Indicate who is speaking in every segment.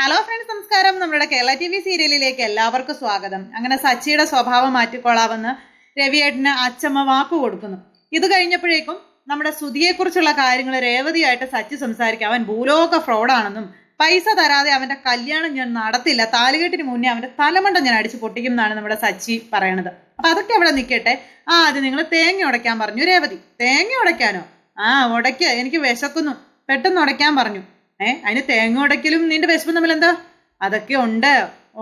Speaker 1: Hello friends നമസ്കാരം. നമ്മുടെ Kerala T V സീരിയലിലേക്ക് എല്ലാവർക്കും സ്വാഗതം. അങ്ങനെ സച്ചിയുടെ സ്വഭാവം മാറ്റിക്കൊള്ളാമെന്ന് രവിയേട്ടന് അച്ചമ്മ വാക്ക് കൊടുക്കുന്നു. ഇത് കഴിഞ്ഞപ്പോഴേക്കും നമ്മുടെ സുധിയെക്കുറിച്ചുള്ള കാര്യങ്ങൾ രേവതിയായിട്ട് സച്ചി സംസാരിക്കുക അവൻ ഭൂലോക ഫ്രോഡാണെന്നും പൈസ തരാതെ അവന്റെ കല്യാണം ഞാൻ നടത്തില്ല. താലുകെട്ടിന് മുന്നേ അവന്റെ തലമണ്ട ഞാൻ അടിച്ചു പൊട്ടിക്കും എന്നാണ് നമ്മുടെ സച്ചി പറയണത്. അപ്പൊ അതൊക്കെ അവിടെ നിൽക്കട്ടെ ആ അത് നിങ്ങൾ തേങ്ങ ഉടയ്ക്കാൻ പറഞ്ഞു രേവതി. തേങ്ങ ഉടയ്ക്കാനോ? ആ ഉടയ്ക്ക. എനിക്ക് വിശക്കുന്നു. പെട്ടെന്ന് ഉടയ്ക്കാൻ പറഞ്ഞു. ഏ? അതിന് തേങ്ങ ഉടയ്ക്കലും നിന്റെ വിശപ്പും തമ്മിൽ എന്താ? അതൊക്കെ ഉണ്ട്.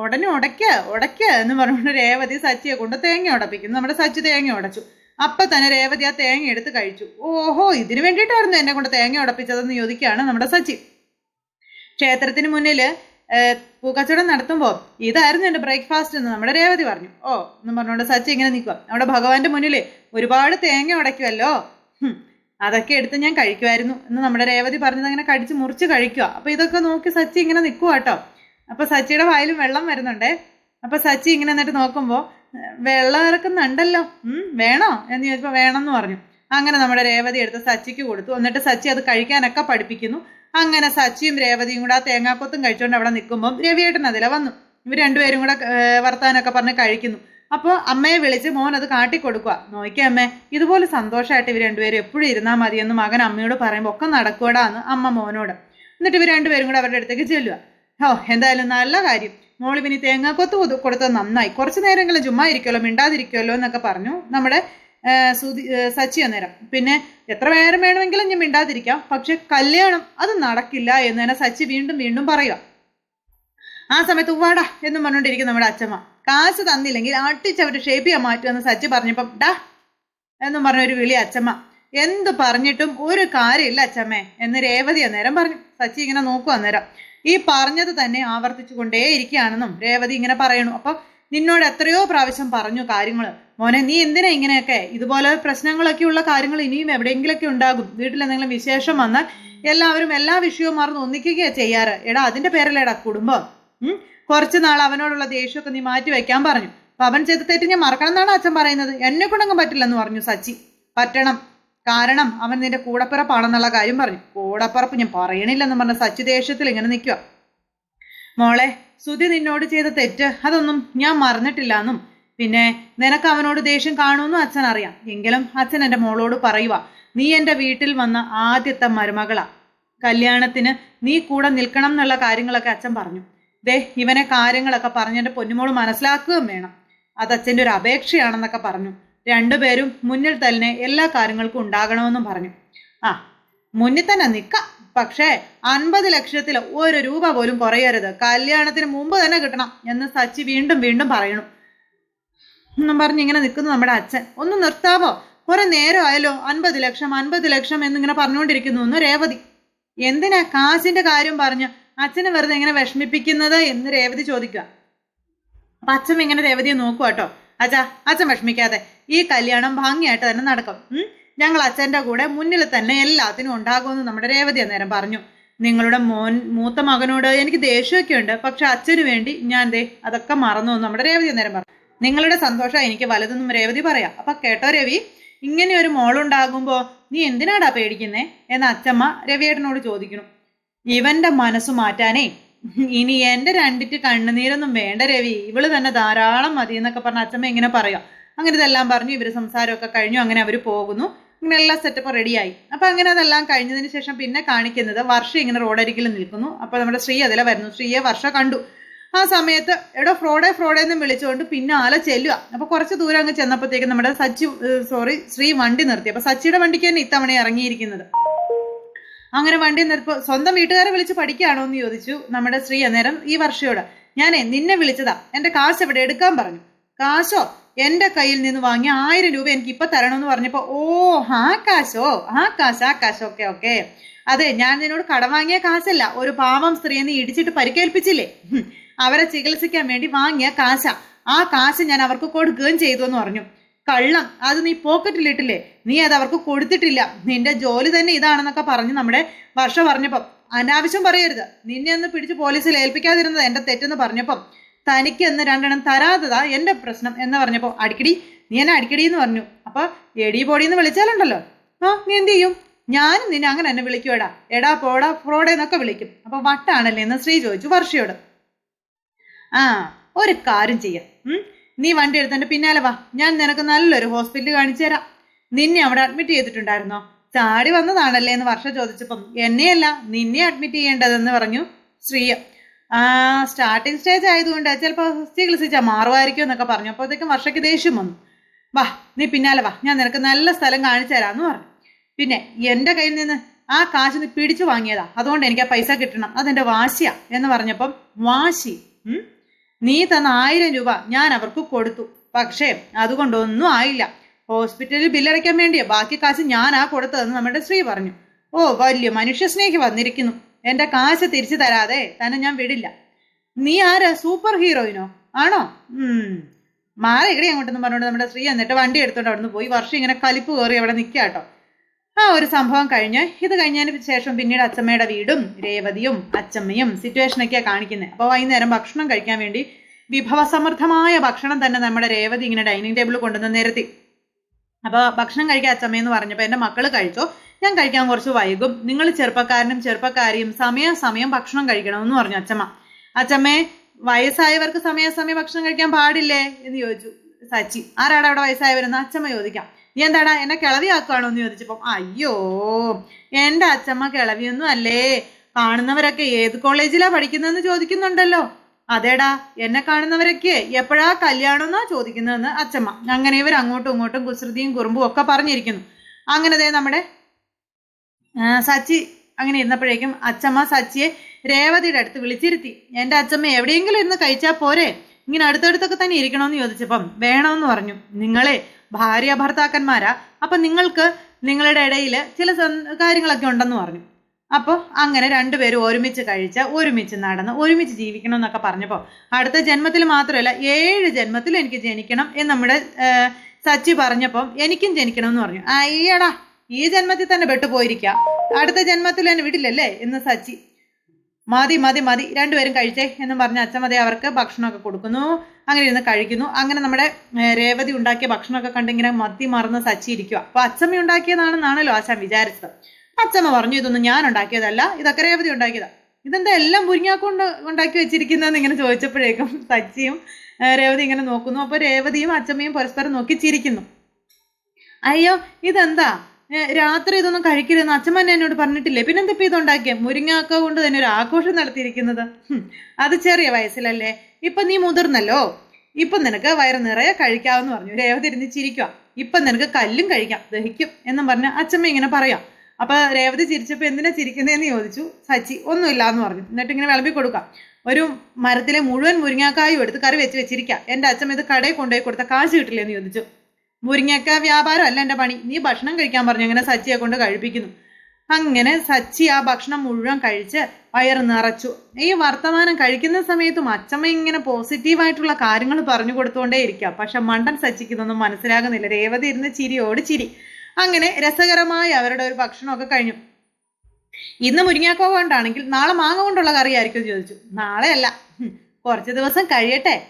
Speaker 1: ഉടനെ ഉടയ്ക്ക ഉടയ്ക്ക എന്ന് പറഞ്ഞുകൊണ്ട് രേവതി സച്ചിയെ കൊണ്ട് തേങ്ങ ഉടപ്പിക്കുന്നു. നമ്മുടെ സച്ചി തേങ്ങ ഉടച്ചു. അപ്പൊ തന്നെ രേവതി ആ തേങ്ങ എടുത്ത് കഴിച്ചു. ഓഹോ ഇതിനു വേണ്ടിയിട്ടായിരുന്നു എന്നെ കൊണ്ട് തേങ്ങ ഉടപ്പിച്ചതെന്ന് ചോദിക്കുകയാണ് നമ്മുടെ സച്ചി. ക്ഷേത്രത്തിന് മുന്നിൽ പൂക്കച്ചവടം നടത്തുമ്പോൾ ഇതായിരുന്നു എന്റെ ബ്രേക്ക്ഫാസ്റ്റ് എന്ന് നമ്മുടെ രേവതി പറഞ്ഞു. ഓ എന്ന് പറഞ്ഞുകൊണ്ട് സച്ചി ഇങ്ങനെ നിൽക്കുക നമ്മുടെ ഭഗവാന്റെ മുന്നിൽ ഒരുപാട് തേങ്ങ ഉടയ്ക്കുമല്ലോ അതൊക്കെ എടുത്ത് ഞാൻ കഴിക്കുമായിരുന്നു എന്ന് നമ്മുടെ രേവതി പറഞ്ഞത് അങ്ങനെ കടിച്ച് മുറിച്ച് കഴിക്കുക. അപ്പൊ ഇതൊക്കെ നോക്കി സച്ചി ഇങ്ങനെ നിൽക്കുക കേട്ടോ അപ്പൊ സച്ചിയുടെ വായിലും വെള്ളം വരുന്നുണ്ടേ. അപ്പൊ സച്ചി ഇങ്ങനെ എന്നിട്ട് നോക്കുമ്പോൾ വെള്ളം ഇറക്കുന്നുണ്ടല്ലോ. വേണോ? എന്ന് ചോദിച്ചപ്പോൾ വേണം എന്ന് പറഞ്ഞു. അങ്ങനെ നമ്മുടെ രേവതി എടുത്ത് സച്ചിക്ക് കൊടുത്തു. എന്നിട്ട് സച്ചി അത് കഴിക്കാനൊക്കെ പഠിപ്പിക്കുന്നു. അങ്ങനെ സച്ചിയും രേവതിയും കൂടെ ആ തേങ്ങാക്കൊത്തും കഴിച്ചുകൊണ്ട് അവിടെ നിൽക്കുമ്പോൾ രവിയേട്ടൻ അതിലെ വന്നു. ഇവർ രണ്ടുപേരും കൂടെ വർത്താനൊക്കെ പറഞ്ഞ് കഴിക്കുന്നു. അപ്പോൾ അമ്മയെ വിളിച്ച് മോൻ അത് കാട്ടിക്കൊടുക്കുക നോക്കിയേ അമ്മേ ഇതുപോലെ സന്തോഷമായിട്ട് ഇവർ രണ്ടുപേരും എപ്പോഴും ഇരുന്നാൽ മതിയെന്ന് മകൻ അമ്മയോട് പറയുമ്പോൾ ഒക്കെ നടക്കൂടാ എന്ന് അമ്മ മോനോട്. എന്നിട്ട് ഇവർ രണ്ടുപേരും കൂടെ അവരുടെ അടുത്തേക്ക് ചെല്ലുക ഓ എന്തായാലും നല്ല കാര്യം. മോൾ പിന്നെ തേങ്ങാക്കൊത്ത് കൊതു- കൊടുത്തത് നന്നായി. കുറച്ച് നേരമെങ്കിലും ചുമ്മാ ഇരിക്കുമല്ലോ മിണ്ടാതിരിക്കുമല്ലോ എന്നൊക്കെ പറഞ്ഞു നമ്മുടെ സുതി സച്ചി അന്നേരം. പിന്നെ എത്ര നേരം വേണമെങ്കിലും ഞാൻ മിണ്ടാതിരിക്കാം. പക്ഷെ കല്യാണം അത് നടക്കില്ല എന്ന് തന്നെ സച്ചി വീണ്ടും വീണ്ടും പറയുക ആ സമയത്ത് ഉവാടാ എന്നും പറഞ്ഞുകൊണ്ടിരിക്കും നമ്മുടെ അച്ഛമ്മ കാശ് തന്നില്ലെങ്കിൽ അട്ടിച്ചവര് ഷേപ്പ് ചെയ്യാൻ മാറ്റുമെന്ന് സച്ചി പറഞ്ഞപ്പം ഡാ എന്നും പറഞ്ഞൊരു വിളി അച്ചമ്മ. എന്ത് പറഞ്ഞിട്ടും ഒരു കാര്യമില്ല അച്ചമ്മേ എന്ന് രേവതി അന്നേരം പറഞ്ഞു. സച്ചി ഇങ്ങനെ നോക്കും അന്നേരം. ഈ പറഞ്ഞത് തന്നെ ആവർത്തിച്ചു കൊണ്ടേ ഇരിക്കുകയാണെന്നും രേവതി ഇങ്ങനെ പറയണു അപ്പൊ നിന്നോട് എത്രയോ പ്രാവശ്യം പറഞ്ഞു കാര്യങ്ങൾ മോനെ നീ എന്തിനാ ഇങ്ങനെയൊക്കെ? ഇതുപോലെ പ്രശ്നങ്ങളൊക്കെ ഉള്ള കാര്യങ്ങൾ ഇനിയും എവിടെയെങ്കിലൊക്കെ ഉണ്ടാകും. വീട്ടിൽ എന്തെങ്കിലും വിശേഷം വന്നാൽ എല്ലാവരും എല്ലാ വിഷയവും മറന്ന് ഒന്നിക്കുകയാണ് ചെയ്യാറ്. എടാ അതിന്റെ പേരല്ലേടാ കുടുംബം? കുറച്ച് നാൾ അവനോടുള്ള ദേഷ്യമൊക്കെ നീ മാറ്റി വെക്കാൻ പറഞ്ഞു. അപ്പൊ അവൻ ചെയ്ത തെറ്റ് ഞാൻ മറക്കണം എന്നാണ് അച്ഛൻ പറയുന്നത്. എന്നെ കൊണ്ടങ്ങ് പറ്റില്ലെന്ന് പറഞ്ഞു സച്ചി. പറ്റണം. കാരണം അവൻ നിന്റെ കൂടപ്പിറപ്പാണെന്നുള്ള കാര്യം പറഞ്ഞു. കൂടപ്പിറപ്പ് ഞാൻ പറയണില്ലെന്ന് പറഞ്ഞ സച്ചി ദേഷ്യത്തിൽ ഇങ്ങനെ നിൽക്കുക മോളെ സുധി നിന്നോട് ചെയ്ത തെറ്റ് അതൊന്നും ഞാൻ മറന്നിട്ടില്ല എന്നും പിന്നെ നിനക്ക് അവനോട് ദേഷ്യം കാണുമെന്നും അച്ഛൻ അറിയാം. എങ്കിലും അച്ഛൻ എന്റെ മോളോട് പറയുക നീ എന്റെ വീട്ടിൽ വന്ന ആദ്യത്തെ മരുമകളാ. കല്യാണത്തിന് നീ കൂടെ നിൽക്കണം എന്നുള്ള കാര്യങ്ങളൊക്കെ അച്ഛൻ പറഞ്ഞു. ദേ ഇവനെ കാര്യങ്ങളൊക്കെ പറഞ്ഞ് എന്റെ പൊന്നുമോൾ മനസ്സിലാക്കുകയും വേണം. അത് അച്ഛന്റെ ഒരു അപേക്ഷയാണെന്നൊക്കെ പറഞ്ഞു. രണ്ടുപേരും മുന്നിൽ തന്നെ എല്ലാ കാര്യങ്ങൾക്കും ഉണ്ടാകണമെന്നും പറഞ്ഞു. ആ മുന്നിൽ തന്നെ നിൽക്ക പക്ഷേ അൻപത് ലക്ഷത്തിൽ ഒരു രൂപ പോലും കുറയരുത്. കല്യാണത്തിന് മുമ്പ് തന്നെ കിട്ടണം എന്ന് സച്ചി വീണ്ടും വീണ്ടും പറയണു എന്നും പറഞ്ഞ് ഇങ്ങനെ നിൽക്കുന്നു നമ്മുടെ അച്ഛൻ. ഒന്ന് നിർത്താവോ? കുറെ നേരമായല്ലോ അൻപത് ലക്ഷം അൻപത് ലക്ഷം എന്നിങ്ങനെ പറഞ്ഞുകൊണ്ടിരിക്കുന്നു എന്ന് രേവതി. എന്തിനാ കാശിന്റെ കാര്യം പറഞ്ഞ് അച്ഛനെ വെറുതെ എങ്ങനെ വിഷമിപ്പിക്കുന്നത് എന്ന് രേവതി ചോദിക്കുക. അപ്പൊ അച്ഛൻ ഇങ്ങനെ രേവതിയെ നോക്കുക കേട്ടോ അച്ഛാ അച്ഛൻ വിഷമിക്കാതെ. ഈ കല്യാണം ഭംഗിയായിട്ട് തന്നെ നടക്കും. ഞങ്ങൾ അച്ഛന്റെ കൂടെ മുന്നിൽ തന്നെ എല്ലാത്തിനും ഉണ്ടാകുമെന്ന് നമ്മുടെ രേവതി അന്നേരം പറഞ്ഞു. നിങ്ങളുടെ മോൻ മൂത്ത മകനോട് എനിക്ക് ദേഷ്യമൊക്കെ ഉണ്ട് പക്ഷെ അച്ഛന് വേണ്ടി ഞാൻ ദേ അതൊക്കെ മറന്നു നമ്മുടെ രേവതി അന്നേരം പറഞ്ഞു. നിങ്ങളുടെ സന്തോഷം എനിക്ക് വലുതെന്നും രേവതി പറയാം. അപ്പൊ കേട്ടോ രവി ഇങ്ങനെ ഒരു മോളുണ്ടാകുമ്പോ നീ എന്തിനാടാ പേടിക്കുന്നേ? എന്ന് അച്ഛമ്മ രവിയേട്ടനോട് ചോദിക്കുന്നു. ഇവന്റെ മനസ്സ് മാറ്റാനേ ഇനി എന്റെ രണ്ടിറ്റ് കണ്ണുനീരൊന്നും വേണ്ട രവി. ഇവൾ തന്നെ ധാരാളം മതി എന്നൊക്കെ പറഞ്ഞ അച്ഛമ്മ ഇങ്ങനെ പറയാം. അങ്ങനെ ഇതെല്ലാം പറഞ്ഞു ഇവർ സംസാരമൊക്കെ കഴിഞ്ഞു. അങ്ങനെ അവർ പോകുന്നു. ഇങ്ങനെ എല്ലാ സെറ്റപ്പും റെഡിയായി അപ്പൊ അങ്ങനെ അതെല്ലാം കഴിഞ്ഞതിന് ശേഷം പിന്നെ കാണിക്കുന്നത് വർഷ ഇങ്ങനെ റോഡരികിൽ നിൽക്കുന്നു. അപ്പൊ നമ്മുടെ ശ്രീ അതിലെ വരുന്നു. ശ്രീയെ വർഷ കണ്ടു. ആ സമയത്ത് എടോ ഫ്രോഡേ ഫ്രോഡേ എന്ന് വിളിച്ചുകൊണ്ട് പിന്നെ ആല ചെല്ലുക. അപ്പൊ കുറച്ച് ദൂരം അങ്ങ് ചെന്നപ്പോഴത്തേക്ക് നമ്മുടെ സച്ചി സോറി ശ്രീ വണ്ടി നിർത്തി. അപ്പൊ സച്ചിയുടെ വണ്ടിക്ക് തന്നെ ഇത്തവണ ഇറങ്ങിയിരിക്കുന്നത്. അങ്ങനെ വണ്ടി നിർപ്പോ സ്വന്തം വീട്ടുകാരെ വിളിച്ച് പഠിക്കുകയാണോ എന്ന് ചോദിച്ചു നമ്മുടെ ശ്രീ അന്നേരം ഈ വർഷയോട്. ഞാനേ നിന്നെ വിളിച്ചതാ. എന്റെ കാശ് എവിടെ? എടുക്കാൻ പറഞ്ഞു. കാശോ? എന്റെ കയ്യിൽ നിന്ന് വാങ്ങി ആയിരം രൂപ എനിക്ക് ഇപ്പൊ തരണമെന്ന് പറഞ്ഞപ്പോ ഓ ആ കാശോ? ആ കാശ് ആ കാശ്. Okay okay. അതെ ഞാൻ നിന്നോട് കടം വാങ്ങിയ കാശല്ല. ഒരു പാവം സ്ത്രീയെ നീ ഇടിച്ചിട്ട് പരിക്കേൽപ്പിച്ചില്ലേ? അവരെ ചികിത്സിക്കാൻ വേണ്ടി വാങ്ങിയ കാശ. ആ കാശ് ഞാൻ അവർക്ക് കൊടുക്കുകയും ചെയ്തു എന്ന് പറഞ്ഞു. കള്ളം. അത് നീ പോക്കറ്റിലിട്ടില്ലേ നീ അത് അവർക്ക് കൊടുത്തിട്ടില്ല. നിന്റെ ജോലി തന്നെ ഇതാണെന്നൊക്കെ പറഞ്ഞ് നമ്മുടെ വർഷ പറഞ്ഞപ്പം. അനാവശ്യം പറയരുത്. നിന്നെ ഒന്ന് പിടിച്ച് പോലീസിൽ ഏൽപ്പിക്കാതിരുന്നത് എന്റെ തെറ്റെന്ന് പറഞ്ഞപ്പം തനിക്ക് എന്ന് രണ്ടെണ്ണം തരാത്തതാ എന്റെ പ്രശ്നം എന്ന് പറഞ്ഞപ്പോ അടിക്കടി നീ എന്നെ അടിക്കടി എന്ന് പറഞ്ഞു. അപ്പൊ എടി പൊടി എന്ന് വിളിച്ചാലുണ്ടല്ലോ. ആ നീ എന്ത് ചെയ്യും? ഞാനും നിന്നെ അങ്ങനെ എന്നെ വിളിക്കുവേടാ. എടാ പോടാ ഫ്രോഡേ എന്നൊക്കെ വിളിക്കും. അപ്പൊ വട്ടാണല്ലേ എന്ന് ശ്രീ ചോദിച്ചു വർഷയോട്. ആ ഒരു കാര്യം ചെയ്യാം? നീ വണ്ടി എടുത്തതിന്റെ പിന്നാലെ വാ. ഞാൻ നിനക്ക് നല്ലൊരു ഹോസ്പിറ്റൽ കാണിച്ചു തരാം. നിന്നെ അവിടെ അഡ്മിറ്റ് ചെയ്തിട്ടുണ്ടായിരുന്നോ? ചാടി വന്നതാണല്ലേ എന്ന് വർഷ ചോദിച്ചപ്പം എന്നെയല്ല നിന്നെ അഡ്മിറ്റ് ചെയ്യേണ്ടതെന്ന് പറഞ്ഞു ശ്രീയ. ആ സ്റ്റാർട്ടിംഗ് സ്റ്റേജ് ആയതുകൊണ്ട് ചിലപ്പോൾ ചികിത്സിച്ചാൽ മാറുമായിരിക്കും എന്നൊക്കെ പറഞ്ഞു. അപ്പോഴത്തേക്കും വർഷയ്ക്ക് ദേഷ്യം വന്നു. വാ നീ പിന്നാലെ വാ. ഞാൻ നിനക്ക് നല്ല സ്ഥലം കാണിച്ചു തരാമെന്ന് പറഞ്ഞു. പിന്നെ എന്റെ കയ്യിൽ നിന്ന് ആ കാശ് നീ പിടിച്ചു വാങ്ങിയതാ. അതുകൊണ്ട് എനിക്ക് ആ പൈസ കിട്ടണം. അതെന്റെ വാശിയാ എന്ന് പറഞ്ഞപ്പം വാശി? നീ തന്ന ആയിരം രൂപ ഞാൻ അവർക്ക് കൊടുത്തു. പക്ഷേ അതുകൊണ്ടൊന്നും ആയില്ല. ഹോസ്പിറ്റലിൽ ബില്ലടയ്ക്കാൻ വേണ്ടിയാ ബാക്കി കാശ് ഞാനാ കൊടുത്തതെന്ന് നമ്മുടെ സ്ത്രീ പറഞ്ഞു. ഓ വലിയ മനുഷ്യസ്നേഹി വന്നിരിക്കുന്നു. എന്റെ കാശ് തിരിച്ചു തരാതെ തന്നെ ഞാൻ വിടില്ല. നീ ആരാ? സൂപ്പർ ഹീറോയിനോ? ആണോ? മാറി എവിടെ അങ്ങോട്ടെന്ന് പറഞ്ഞോണ്ട് നമ്മുടെ സ്ത്രീ എന്നിട്ട് വണ്ടി എടുത്തോണ്ട് അവിടുന്ന് പോയി. വർഷം ഇങ്ങനെ കലിപ്പ് കയറി അവിടെ നിൽക്കുക കേട്ടോ. ആ ഒരു സംഭവം കഴിഞ്ഞ്. ഇത് കഴിഞ്ഞതിന് ശേഷം പിന്നീട് അച്ചമ്മയുടെ വീടും രേവതിയും അച്ചമ്മയും സിറ്റുവേഷനൊക്കെയാണ് കാണിക്കുന്നത് അപ്പോൾ വൈകുന്നേരം ഭക്ഷണം കഴിക്കാൻ വേണ്ടി വിഭവസമൃദ്ധമായ ഭക്ഷണം തന്നെ നമ്മുടെ രേവതി ഇങ്ങനെ ഡൈനിങ് ടേബിളിൽ കൊണ്ടുവന്ന് നിരത്തി. അപ്പോൾ ഭക്ഷണം കഴിക്കാൻ അച്ചമ്മയെന്ന് പറഞ്ഞപ്പോൾ എന്റെ മക്കൾ കഴിച്ചോ. ഞാൻ കഴിക്കാൻ കുറച്ച് വൈകും. നിങ്ങൾ ചെറുപ്പക്കാരനും ചെറുപ്പക്കാരിയും സമയാസമയം ഭക്ഷണം കഴിക്കണമെന്ന് പറഞ്ഞു അച്ചമ്മ. അച്ചമ്മേ വയസ്സായവർക്ക് സമയാസമയം ഭക്ഷണം കഴിക്കാൻ പാടില്ലേ? എന്ന് ചോദിച്ചു. സച്ചി ആരാടാ അവിടെ വയസ്സായവരെന്ന്? അച്ചമ്മ ചോദിക്കാം. നീ എന്താടാ എന്നെ കിളവിയാക്കുകയാണോ എന്ന് ചോദിച്ചപ്പം അയ്യോ എന്റെ അച്ഛമ്മ കിളവിയൊന്നും അല്ലേ? കാണുന്നവരൊക്കെ ഏത് കോളേജിലാ പഠിക്കുന്നതെന്ന് ചോദിക്കുന്നുണ്ടല്ലോ. അതേടാ എന്നെ കാണുന്നവരൊക്കെ എപ്പോഴാ കല്യാണമെന്നാ ചോദിക്കുന്നതെന്ന് അച്ഛമ്മ അങ്ങനെ ഇവർ അങ്ങോട്ടും ഇങ്ങോട്ടും കുസൃതിയും കുറുമ്പും ഒക്കെ പറഞ്ഞിരിക്കുന്നു. അങ്ങനെ ദേ നമ്മുടെ സച്ചി അങ്ങനെ ഇരുന്നപ്പോഴേക്കും അച്ഛമ്മ സച്ചിയെ രേവതിയുടെ അടുത്ത് വിളിച്ചിരുത്തി. എന്റെ അച്ഛമ്മ എവിടെയെങ്കിലും ഇരുന്ന് കഴിച്ചാൽ പോരെ? ഇങ്ങനെ അടുത്തടുത്തൊക്കെ തന്നെ ഇരിക്കണമെന്ന് ചോദിച്ചപ്പം വേണമെന്ന് പറഞ്ഞു. നിങ്ങളെ ഭാര്യ ഭർത്താക്കന്മാരാ. അപ്പം നിങ്ങൾക്ക് നിങ്ങളുടെ ഇടയിൽ ചില കാര്യങ്ങളൊക്കെ ഉണ്ടെന്ന് പറഞ്ഞു. അപ്പോൾ അങ്ങനെ രണ്ടുപേരും ഒരുമിച്ച് കഴിച്ച ഒരുമിച്ച് നടന്ന് ഒരുമിച്ച് ജീവിക്കണം എന്നൊക്കെ പറഞ്ഞപ്പോൾ അടുത്ത ജന്മത്തിൽ മാത്രമല്ല ഏഴ് ജന്മത്തിൽ എനിക്ക് ജനിക്കണം എന്ന് നമ്മുടെ സച്ചി പറഞ്ഞപ്പം എനിക്കും ജനിക്കണം എന്ന് പറഞ്ഞു. അയ്യടാ ഈ ജന്മത്തിൽ തന്നെ പെട്ടുപോയിരിക്കാം. അടുത്ത ജന്മത്തിൽ എന്നെ വിടില്ലല്ലേ എന്ന് സച്ചി മതി മതി മതി രണ്ടുപേരും കഴിച്ചേ എന്ന് പറഞ്ഞ അച്ഛമതി അവർക്ക് ഭക്ഷണമൊക്കെ കൊടുക്കുന്നു. അങ്ങനെ ഇരുന്ന് കഴിക്കുന്നു. അങ്ങനെ നമ്മുടെ രേവതി ഉണ്ടാക്കിയ ഭക്ഷണമൊക്കെ കണ്ടിങ്ങനെ മതി മറന്ന് സച്ചി അപ്പൊ അച്ഛമ്മ ഉണ്ടാക്കിയതാണെന്നാണല്ലോ ആശാൻ വിചാരിച്ചത്. അച്ഛമ്മ പറഞ്ഞു ഇതൊന്നും ഞാൻ ഉണ്ടാക്കിയതല്ല ഇതൊക്കെ രേവതി ഉണ്ടാക്കിയതാ. ഇതെന്താ എല്ലാം മുരിങ്ങാക്കൊണ്ട് ഉണ്ടാക്കി വെച്ചിരിക്കുന്നതെന്ന് ഇങ്ങനെ ചോദിച്ചപ്പോഴേക്കും സച്ചിയും രേവതി ഇങ്ങനെ നോക്കുന്നു. അപ്പൊ രേവതിയും അച്ഛമ്മയും പരസ്പരം നോക്കി ചിരിക്കുന്നു. അയ്യോ ഇതെന്താ? രാത്രി ഇതൊന്നും കഴിക്കരുതെന്ന് അച്ഛമ്മ എന്നോട് പറഞ്ഞിട്ടില്ലേ? പിന്നെന്താ ഇപ്പൊ ഇതുണ്ടാക്കിയ? മുരിങ്ങാക്ക കൊണ്ട് തന്നെ ഒരു ആഘോഷം നടത്തിയിരിക്കുന്നത്. അത് ചെറിയ വയസ്സിലല്ലേ? ഇപ്പൊ നീ മുതിർന്നല്ലോ? ഇപ്പൊ നിനക്ക് വയറ് നിറയെ കഴിക്കാമെന്ന് പറഞ്ഞു. രേവതി ഇരുന്ന് ഇപ്പൊ നിനക്ക് കല്ലും കഴിക്കാം. ദഹിക്കും എന്നും പറഞ്ഞ് അച്ഛമ്മ ഇങ്ങനെ പറയാം. അപ്പൊ രേവതി ചിരിച്ചപ്പോ എന്തിനാ ചിരിക്കുന്നതെന്ന് ചോദിച്ചു. സച്ചി ഒന്നുമില്ല എന്ന് പറഞ്ഞു. എന്നിട്ട് ഇങ്ങനെ വിളമ്പി കൊടുക്കാം. ഒരു മരത്തിലെ മുഴുവൻ മുരിങ്ങാക്കായും എടുത്ത് കറി വെച്ച് വെച്ചിരിക്കാം. എന്റെ അച്ഛമ്മ ഇത് കടയിൽ കൊണ്ടുപോയി കൊടുത്ത കാശ് കിട്ടില്ലെന്ന് ചോദിച്ചു. മുരിങ്ങക്ക വ്യാപാരം അല്ല എന്റെ പണി. നീ ഭക്ഷണം കഴിക്കാൻ പറഞ്ഞു. അങ്ങനെ സച്ചിയെ കൊണ്ട് കഴിപ്പിക്കുന്നു. അങ്ങനെ സച്ചി ആ ഭക്ഷണം മുഴുവൻ കഴിച്ച് വയറ് നിറച്ചു. ഈ വർത്തമാനം കഴിക്കുന്ന സമയത്തും അച്ചമ്മ ഇങ്ങനെ പോസിറ്റീവായിട്ടുള്ള കാര്യങ്ങൾ പറഞ്ഞു കൊടുത്തുകൊണ്ടേ ഇരിക്കാം. പക്ഷെ മണ്ടൻ സച്ചിക്ക് ഇതൊന്നും മനസ്സിലാകുന്നില്ല. രേവതി ഇരുന്ന് ചിരിയോട് ചിരി. അങ്ങനെ രസകരമായി അവരുടെ ഒരു ഭക്ഷണമൊക്കെ കഴിഞ്ഞു. ഇന്ന് മുരിങ്ങാക്കോ കൊണ്ടാണെങ്കിൽ നാളെ മാങ്ങ കൊണ്ടുള്ള കറി ആയിരിക്കും ചോദിച്ചു. നാളെ അല്ല. കുറച്ച് ദിവസം കഴിയട്ടെ.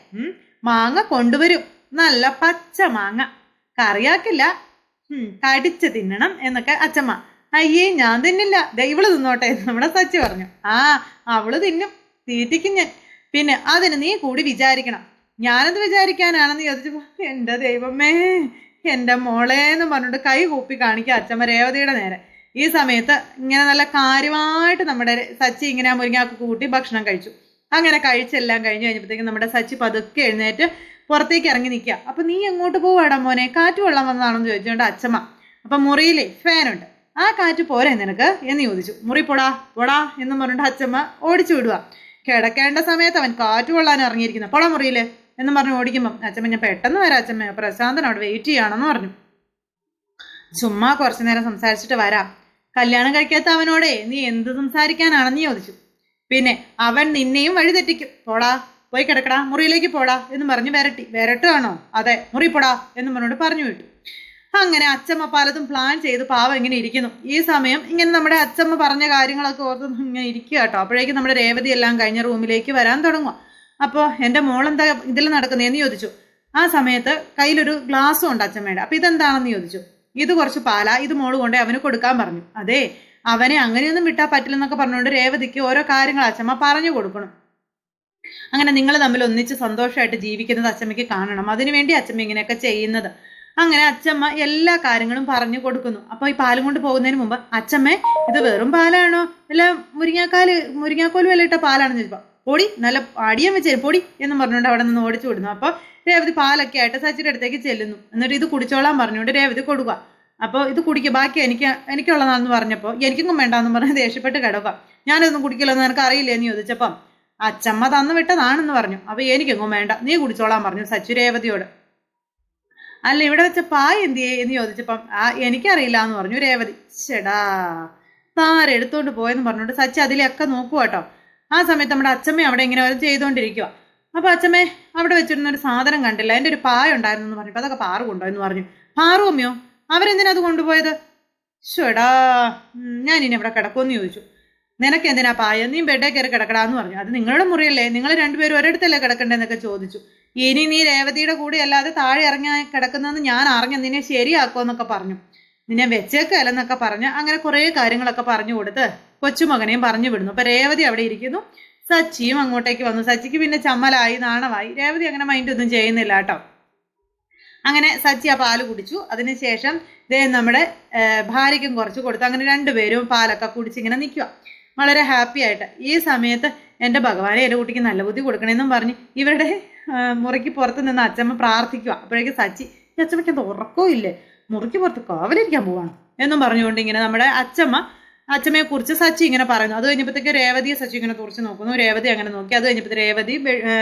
Speaker 1: മാങ്ങ കൊണ്ടുവരും. നല്ല പച്ച മാങ്ങ. കറിയാക്കില്ല. കടിച്ച് തിന്നണം എന്നൊക്കെ അച്ചമ്മ. അയ്യേ ഞാൻ തിന്നില്ല. ദൈവൾ തിന്നോട്ടെ നമ്മുടെ സച്ചി പറഞ്ഞു. ആ അവൾ തിന്നും. തീറ്റിക്കും ഞാൻ. പിന്നെ അതിന് നീ കൂടി വിചാരിക്കണം. ഞാനത് വിചാരിക്കാനാണെന്ന് ചോദിച്ചപ്പോ എന്റെ ദൈവമേ എന്റെ മോളെ എന്ന് പറഞ്ഞിട്ട് കൈ കൂപ്പി കാണിക്കുക അച്ഛമ്മ രേവതിയുടെ നേരെ. ഈ സമയത്ത് ഇങ്ങനെ നല്ല കാര്യമായിട്ട് നമ്മുടെ സച്ചി ഇങ്ങനെ മുരിങ്ങാക്ക് കൂട്ടി ഭക്ഷണം കഴിച്ചു. അങ്ങനെ കഴിച്ചെല്ലാം കഴിഞ്ഞ് കഴിഞ്ഞപ്പോഴത്തേക്കും നമ്മുടെ സച്ചി പതുക്കെ എഴുന്നേറ്റ് പുറത്തേക്ക് ഇറങ്ങി നിൽക്കുക. അപ്പൊ നീ എങ്ങോട്ട് പോവാടാ മോനെ? കാറ്റ് വെള്ളം വന്നതാണെന്ന് ചോദിച്ചുകൊണ്ട് അച്ഛമ്മ അപ്പൊ മുറിയിലെ ഫാനുണ്ട് ആ കാറ്റ് പോരെ നിനക്ക്? എന്ന് ചോദിച്ചു. മുറി പോടാ പോടാ എന്ന് പറഞ്ഞിട്ട് അച്ഛമ്മ ഓടിച്ചു വിടുക. കിടക്കേണ്ട സമയത്ത് അവൻ കാറ്റ് കൊള്ളാൻ ഇറങ്ങിയിരിക്കുന്നു. പോടാ മുറിയിൽ എന്ന് പറഞ്ഞ് ഓടിക്കുമ്പം അച്ഛമ്മ ഞാൻ പെട്ടെന്ന് വരാം അച്ഛമ്മ പ്രശാന്തൻ അവിടെ വെയിറ്റ് ചെയ്യണമെന്ന് പറഞ്ഞു. ചുമ്മാ കുറച്ചു നേരം സംസാരിച്ചിട്ട് വരാം. കല്യാണം കഴിക്കാത്ത അവനോടെ നീ എന്ത് സംസാരിക്കാനാണെന്ന് ചോദിച്ചു. പിന്നെ അവൻ നിന്നെയും വഴി തെറ്റിക്കും പോടാ പോയി കിടക്കടാ മുറിയിലേക്ക് പോടാ എന്ന് പറഞ്ഞ് വരട്ടി. വരട്ടുകയാണോ? അതെ മുറി പോടാ എന്ന് പറഞ്ഞോട് പറഞ്ഞു വിട്ടു. അങ്ങനെ അച്ചമ്മ പലതും പ്ലാൻ ചെയ്ത് പാവം ഇങ്ങനെ ഇരിക്കുന്നു. ഈ സമയം ഇങ്ങനെ നമ്മുടെ അച്ചമ്മ പറഞ്ഞ കാര്യങ്ങളൊക്കെ ഓർത്ത് ഇങ്ങനെ ഇരിക്കുക കേട്ടോ. അപ്പോഴേക്കും നമ്മുടെ രേവതി എല്ലാം കഴിഞ്ഞ റൂമിലേക്ക് വരാൻ തുടങ്ങുക അപ്പോൾ എന്റെ മോളെന്താ ഇതിൽ നടക്കുന്നതെന്ന് ചോദിച്ചു. ആ സമയത്ത് കയ്യിലൊരു ഗ്ലാസ്സും ഉണ്ട് അച്ചമ്മയുടെ. അപ്പോൾ ഇതെന്താണെന്ന് ചോദിച്ചു. ഇത് കുറച്ച് പാലാ ഇത് മോൾ കൊണ്ടേ അവന് കൊടുക്കാൻ പറഞ്ഞു. അതെ അവനെ അങ്ങനെയൊന്നും വിട്ടാൽ പറ്റില്ലെന്നൊക്കെ പറഞ്ഞുകൊണ്ട് രേവതിക്ക് ഓരോ കാര്യങ്ങൾ അച്ഛമ്മ പറഞ്ഞു കൊടുക്കണം. അങ്ങനെ നിങ്ങൾ തമ്മിൽ ഒന്നിച്ച് സന്തോഷമായിട്ട് ജീവിക്കുന്നത് അച്ഛമ്മയ്ക്ക് കാണണം. അതിനുവേണ്ടി അച്ഛമ്മ ഇങ്ങനെയൊക്കെ ചെയ്യുന്നത്. അങ്ങനെ അച്ചമ്മ എല്ലാ കാര്യങ്ങളും പറഞ്ഞു കൊടുക്കുന്നു. അപ്പോൾ ഈ പാലും കൊണ്ട് പോകുന്നതിന് മുമ്പ് അച്ചമ്മ ഇത് വെറും പാലാണോ? അല്ല മുരിങ്ങാക്കാൽ മുരിങ്ങാക്കോൽ വില ഇട്ട പാലാണെന്ന് ചോദിച്ചപ്പോൾ പൊടി നല്ല അടിയം വെച്ചേരും പൊടി എന്ന് പറഞ്ഞുകൊണ്ട് അവിടെ നിന്ന് ഓടിച്ചു വിടുന്നു. അപ്പോൾ രേവതി പാലൊക്കെ ആയിട്ട് സച്ചിയുടെ അടുത്തേക്ക് ചെല്ലുന്നു. എന്നിട്ട് ഇത് കുടിച്ചോളാൻ പറഞ്ഞുകൊണ്ട് രേവതി കൊടുക്കുക. അപ്പോൾ ഇത് കുടിക്കുക ബാക്കി എനിക്ക് എനിക്കുള്ളതാണെന്ന് പറഞ്ഞപ്പോൾ എനിക്കൊന്നും വേണ്ടാന്ന് പറഞ്ഞ് ദേഷ്യപ്പെട്ട് കിടക്കുക. ഞാനൊന്നും കുടിക്കില്ലെന്ന് നിനക്ക് അറിയില്ല എന്ന് ചോദിച്ചപ്പം അച്ചമ്മ തന്നു വിട്ടതാണെന്ന് പറഞ്ഞു. അപ്പൊ എനിക്കെങ്ങും വേണ്ട. നീ കുടിച്ചോളാൻ പറഞ്ഞു സച്ചു രേവതിയോട്. അല്ല ഇവിടെ വെച്ച പായ എന്തിയെ എന്ന് ചോദിച്ചപ്പം ആ എനിക്കറിയില്ല എന്ന് പറഞ്ഞു രേവതി. ചേടാ താരെടുത്തോണ്ട് പോയെന്ന് പറഞ്ഞോണ്ട് സച്ചി അതിലൊക്കെ നോക്കുക കേട്ടോ ആ സമയത്ത് നമ്മുടെ അച്ഛമ്മ അവിടെ ഇങ്ങനെ ഓരോ ചെയ്തുകൊണ്ടിരിക്കുക അപ്പൊ അച്ഛമ്മേ അവിടെ വെച്ചിരുന്ന ഒരു സാധനം കണ്ടില്ല. എന്റെ ഒരു പായ ഉണ്ടായിരുന്നു എന്ന് പറഞ്ഞപ്പോൾ അതൊക്കെ പാറു കൊണ്ടോ എന്ന് പറഞ്ഞു. പാറു അമ്മയോ അവരെന്തിനാ അത് കൊണ്ടുപോയത്? ഷെടാ ഞാൻ ഇനി അവിടെ കിടക്കുമെന്ന് ചോദിച്ചു. നിനക്ക് എന്തിനാ പായ? നീ ബെഡേ കയറി കിടക്കടാന്ന് പറഞ്ഞു. അത് നിങ്ങളുടെ മുറിയല്ലേ? നിങ്ങൾ രണ്ടുപേരും ഒരിടത്തല്ലേ കിടക്കണ്ടെന്നൊക്കെ ചോദിച്ചു. ഇനി നീ രേവതിയുടെ കൂടെ അല്ലാതെ താഴെ ഇറങ്ങി കിടക്കുന്നതെന്ന് ഞാൻ അറിഞ്ഞ നിന്നെ ശരിയാക്കുമെന്നൊക്കെ പറഞ്ഞു. നിന്നെ വെച്ചേക്കല്ലെന്നൊക്കെ പറഞ്ഞ് അങ്ങനെ കുറേ കാര്യങ്ങളൊക്കെ പറഞ്ഞു കൊടുത്ത് കൊച്ചുമകനെയും പറഞ്ഞു വിടുന്നു. അപ്പൊ രേവതി അവിടെ ഇരിക്കുന്നു. സച്ചിയും അങ്ങോട്ടേക്ക് വന്നു. സച്ചിക്ക് പിന്നെ ചമ്മലായി നാണമായി രേവതി അങ്ങനെ മൈൻഡ് ഒന്നും ചെയ്യുന്നില്ല കേട്ടോ. അങ്ങനെ സച്ചി ആ പാൽ കുടിച്ചു. അതിനുശേഷം ദേ നമ്മുടെ ഭാര്യയ്ക്കും കുറച്ച് കൊടുത്തു. അങ്ങനെ രണ്ടുപേരും പാലൊക്കെ കുടിച്ചിങ്ങനെ നിൽക്കുക വളരെ ഹാപ്പി ആയിട്ട് ഈ സമയത്ത് എന്റെ ഭഗവാനെ എന്റെ കുട്ടിക്ക് നല്ല ബുദ്ധി കൊടുക്കണമെന്നും പറഞ്ഞ് ഇവരുടെ മുറിക്ക് പുറത്ത് നിന്ന് അച്ചമ്മ പ്രാർത്ഥിക്കുക. അപ്പോഴേക്ക് സച്ചി ഈ അച്ഛമ്മയ്ക്ക് അത് ഉറക്കവും ഇല്ലേ? മുറിക്ക് പുറത്ത് കാവലിരിക്കാൻ പോവാണ്. എന്നും പറഞ്ഞുകൊണ്ട് ഇങ്ങനെ നമ്മുടെ അച്ചമ്മ അച്ഛമ്മയെ കുറിച്ച് സച്ചി ഇങ്ങനെ പറയുന്നു. അത് കഴിഞ്ഞപ്പോഴത്തേക്ക് രേവതിയെ സച്ചി ഇങ്ങനെ തുറച്ച് നോക്കുന്നു. രേവതി അങ്ങനെ നോക്കി. അത് കഴിഞ്ഞപ്പോഴത്തെ രേവതി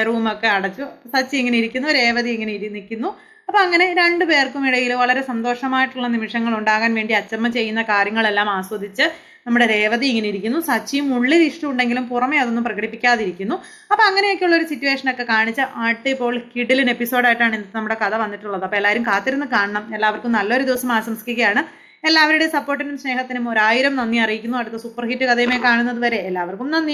Speaker 1: റൂമൊക്കെ അടച്ചു. സച്ചി ഇങ്ങനെ ഇരിക്കുന്നു. രേവതി ഇങ്ങനെ ഇരി നിൽക്കുന്നു അപ്പൊ അങ്ങനെ രണ്ടു പേർക്കും ഇടയിൽ വളരെ സന്തോഷമായിട്ടുള്ള നിമിഷങ്ങൾ ഉണ്ടാകാൻ വേണ്ടി അച്ചമ്മ ചെയ്യുന്ന കാര്യങ്ങളെല്ലാം ആസ്വദിച്ച് നമ്മുടെ രേവതി ഇങ്ങനെ ഇരിക്കുന്നു. സച്ചിയും ഉള്ളിൽ ഇഷ്ടമുണ്ടെങ്കിലും പുറമെ അതൊന്നും പ്രകടിപ്പിക്കാതിരിക്കുന്നു. അപ്പൊ അങ്ങനെയൊക്കെയുള്ള ഒരു സിറ്റുവേഷൻ ഒക്കെ കാണിച്ച അടിപൊളി കിഡിലിൻ എപ്പിസോഡായിട്ടാണ് ഇന്ന് നമ്മുടെ കഥ വന്നിട്ടുള്ളത്. അപ്പൊ എല്ലാവരും കാത്തിരുന്ന് കാണണം. എല്ലാവർക്കും നല്ലൊരു ദിവസം ആശംസിക്കുകയാണ്. എല്ലാവരുടെയും സപ്പോർട്ടിനും സ്നേഹത്തിനും ഒരായിരം നന്ദി അറിയിക്കുന്നു. അടുത്ത സൂപ്പർ ഹിറ്റ് കഥയുമായി കാണുന്നത് വരെ എല്ലാവർക്കും നന്ദി.